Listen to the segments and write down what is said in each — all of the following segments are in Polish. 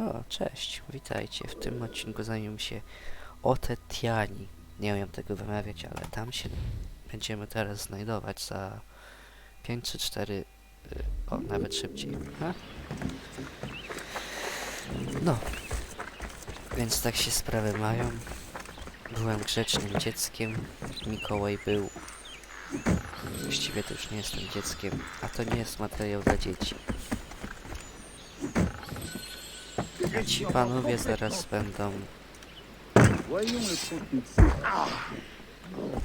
O, cześć, witajcie. W tym odcinku zajmiemy się Otetiani. Nie umiem tego wymawiać, ale tam się będziemy teraz znajdować za 5 czy 4, y, o, nawet szybciej. Ha? No, więc tak się sprawy mają. Byłem grzecznym dzieckiem, Mikołaj był. Właściwie to już nie jestem dzieckiem, a to nie jest materiał dla dzieci. A ci panowie zaraz będą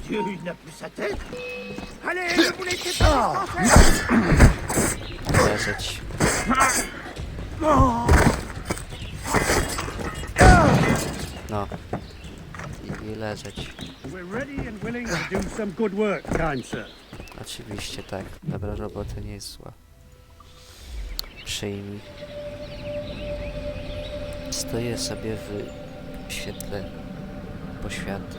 Dieu, il n'a plus sa tête Allez, ne vous laissez pas leżeć. No. I, I leżeć. We're ready and willing to do some good work, kind sir. Oczywiście tak. Dobra robota nie jest zła. Przyjmij. Stoję sobie w świetle poświatu.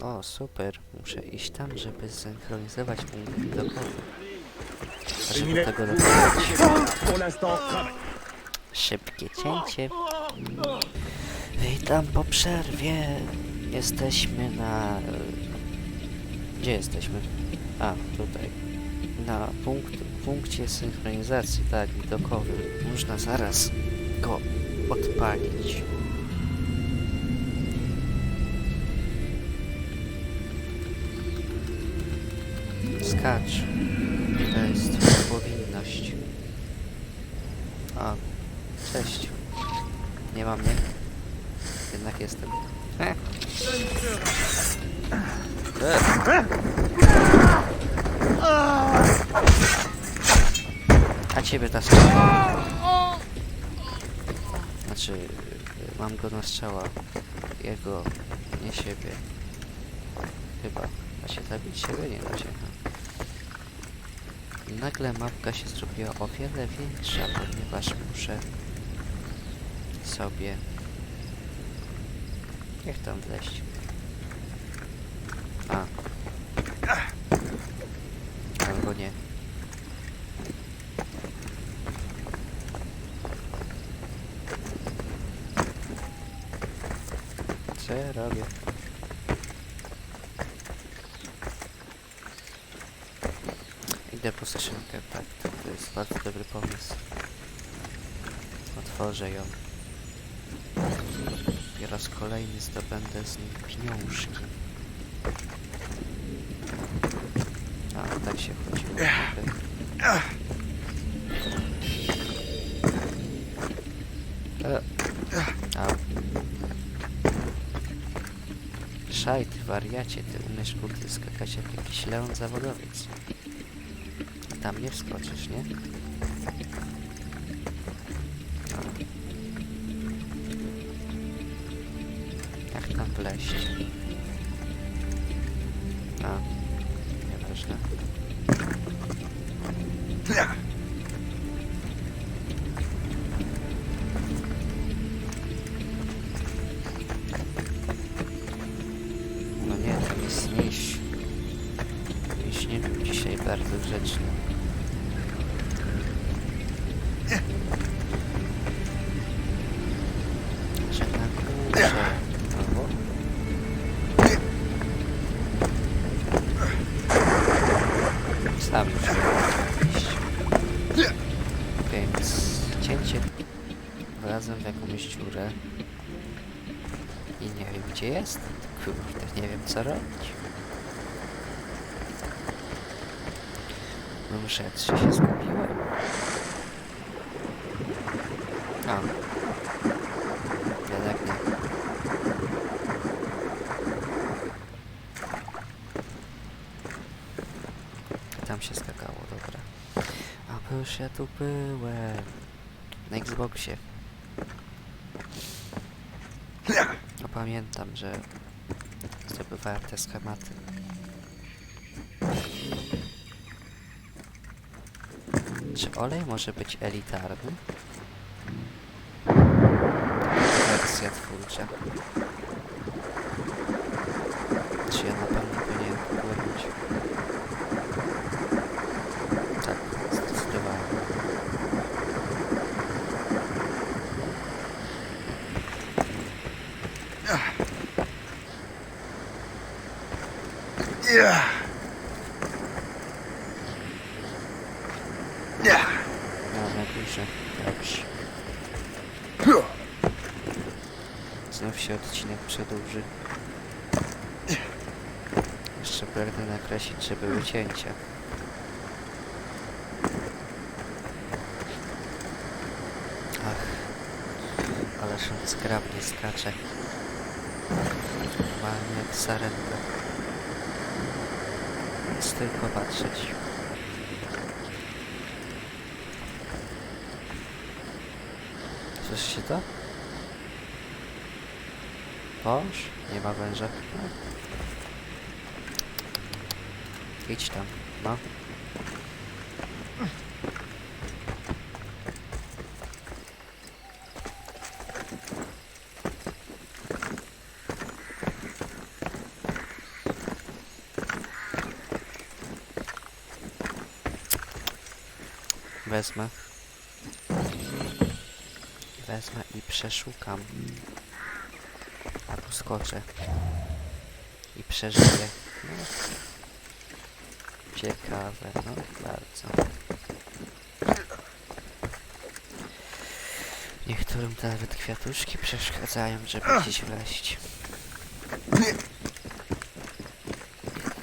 O, super. Muszę iść tam, żeby zsynchronizować widokowy. A żeby tego dokonać. Szybkie cięcie. Witam po przerwie. Jesteśmy na... Gdzie jesteśmy? A, tutaj. Na punkt, punkcie synchronizacji, tak, widokowym. Można zaraz go odpalić. Skacz. To jest twoja powinność. A, Cześć. Nie ma mnie. Jednak jestem. E. A ciebie ta strzała. Znaczy, mam go na strzała. Jego, nie siebie. Chyba. Da się zabić siebie? Nie da się. Nagle mapka się zrobiła o wiele większa, ponieważ muszę sobie... Jak tam wleźć? A. Albo nie. Co ja robię? Idę po skrzynkę, tak, to, to jest bardzo dobry pomysł. Otworzę ją. I raz kolejny zdobędę z nich pieniążki. A, tak się chodziło. okej. Szaj, ty wariacie, ty umiesz kurde skakać jak jakiś leon zawodowiec. Tam nie wskoczysz, nie? Jak tam wleźć? A, nieważne. Sam już. Więc cięcie wlazłem w jakąś dziurę i nie wiem gdzie jest. Kurde, nie wiem co robić. No czy się zgubiłem? A. Jednak nie. Tam się skakało, dobra. A bo już ja tu byłem. Na Xboxie. No pamiętam, że zdobywałem te schematy. Czy olej może być elitarny? Wersja twórcza. Czy ja na pewno Yeah. Yeah. Dobra, duże. Dobrze. Znów się odcinek przedłuży. Jeszcze będę nakreślić, żeby wycięcia. Ach, ale szum skrabnie skacze. Jak sarenka. Nic tylko patrzeć. Słyszycie to? Boż? Nie ma węża. No. Idź tam, no. Wezmę. Wezmę i przeszukam. A tu skoczę. I przeżyję. No. Ciekawe, no bardzo. Niektórym nawet kwiatuszki przeszkadzają, żeby gdzieś wleść.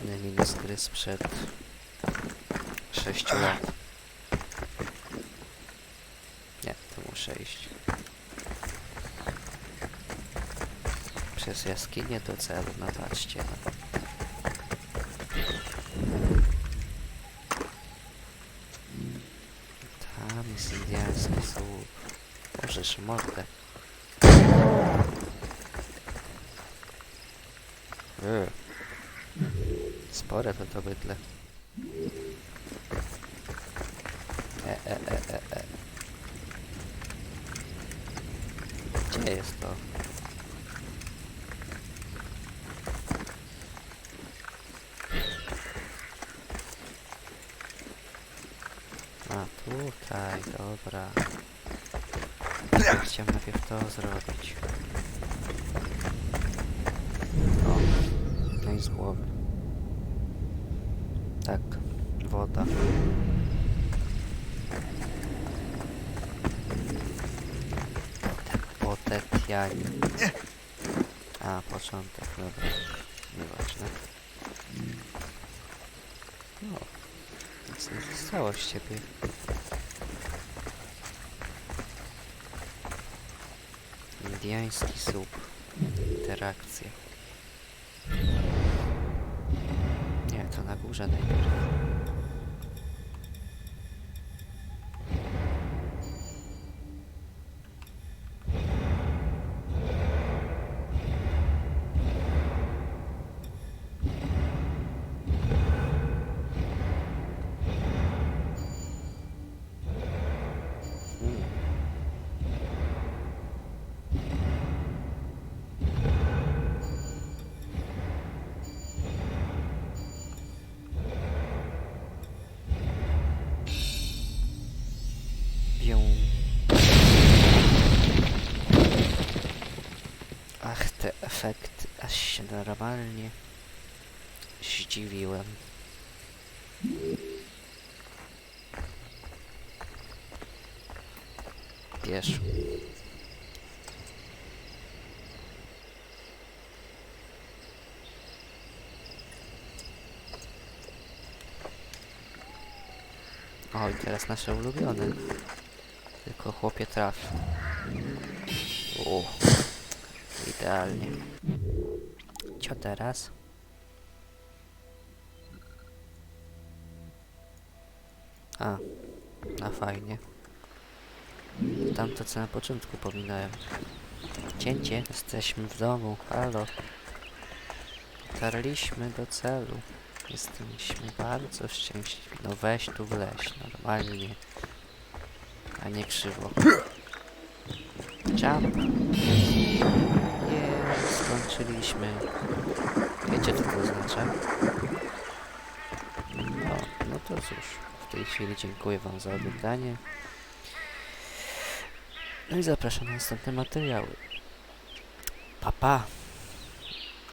Inny minus gry sprzed 6 lat. Iść. Przez jaskinię do celu, no patrzcie. No. Tam jest indiański słup. Możesz mordę. Yy. Spore to to bydle. Gdzie jest to? A tutaj, dobra. Chciałem najpierw to zrobić. O, no i z głowy. Tak, woda. Potetiani. A, początek, dobra. Nieważne. No, nic nie zostało z ciebie. Indiański słup. Interakcja. Nie, to na górze najpierw. Te efekty, aż się normalnie zdziwiłem. Bierz. O, i teraz nasze ulubione. Tylko chłopie trafi. O, idealnie. Co teraz? A, na fajnie. Tamto co na początku pominąłem. Cięcie, jesteśmy w domu, halo. Dotarliśmy do celu. Jesteśmy bardzo szczęśliwi. No weź tu wleź, normalnie. A nie krzywo. Jump. Skończyliśmy. Wiecie co to oznacza? No, no to cóż. W tej chwili dziękuję wam za oglądanie. No i zapraszam na następne materiały. Pa, pa.